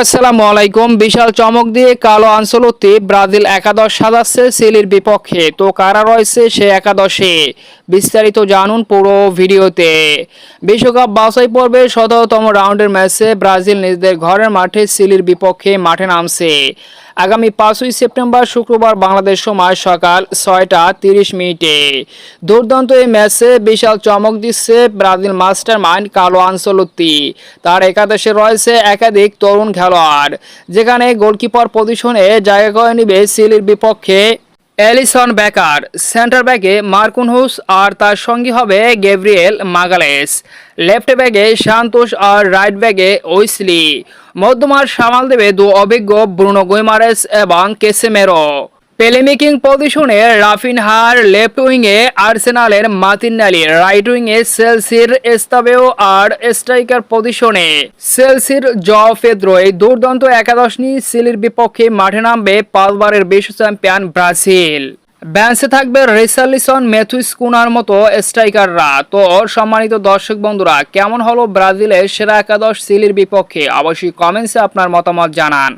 আসসালামু আলাইকুম। বিশাল চমক দিয়ে কালো আনসলতি ব্রাজিল একাদশ সাজাচ্ছে চিলির বিপক্ষে। তো কারা রয়েছে সে একাদশে? বিস্তারিত জানুন পুরো ভিডিওতে। বিশ্বকাপ বাছাই পর্বে শততম রাউন্ডের ম্যাচে ব্রাজিল নিজেদের ঘরের মাঠে চিলির বিপক্ষে মাঠে নামছে। আগামী পাঁচই সেপ্টেম্বর শুক্রবার বাংলাদেশ সময় সকাল ছয়টা তিরিশ মিনিটে। দুর্দান্ত এই ম্যাচে বিশাল চমক দিচ্ছে ব্রাজিল মাস্টার মাইন্ড কালো আনসলত্তি তার একাদশে রয়েছে একাধিক তরুণ খেলোয়াড়, যেখানে গোলকিপার পজিশনে জায়গা করে নিবে সিলির বিপক্ষে অ্যালিসন ব্যাকার সেন্টার ব্যাকে মার্কুনহুস আর তার সঙ্গী হবে গেব্রিয়েল মাগালেস। লেফট ব্যাগে সান্তোষ আর রাইট ব্যাগে ওইসলি। মধ্যমার সামাল দেবে দু অভিজ্ঞ ব্রুনো গুইমারেস এবং কেসেমেরো। প্লেমেকিং পজিশনে রাফিনহার লেফট উইংয়ে আর্সেনালের মাতিনালি রাইট উইংয়ে সেলসির এস্তাবেও আর স্ট্রাইকার পজিশনে সেলসির জ ফেদ্রো এই দুর্দান্ত একাদশ নিয়ে সিলির বিপক্ষে মাঠে নামবে পাঁচবারের বিশ্ব চ্যাম্পিয়ন ব্রাজিল। ব্যান্সে থাকবে রেসালিসন মেথুইস কুনার মতো স্ট্রাইকাররা তো সম্মানিত দর্শক বন্ধুরা, কেমন হলো ব্রাজিলের সেরা একাদশ সিলির বিপক্ষে? অবশ্যই কমেন্টসে আপনার মতামত জানান।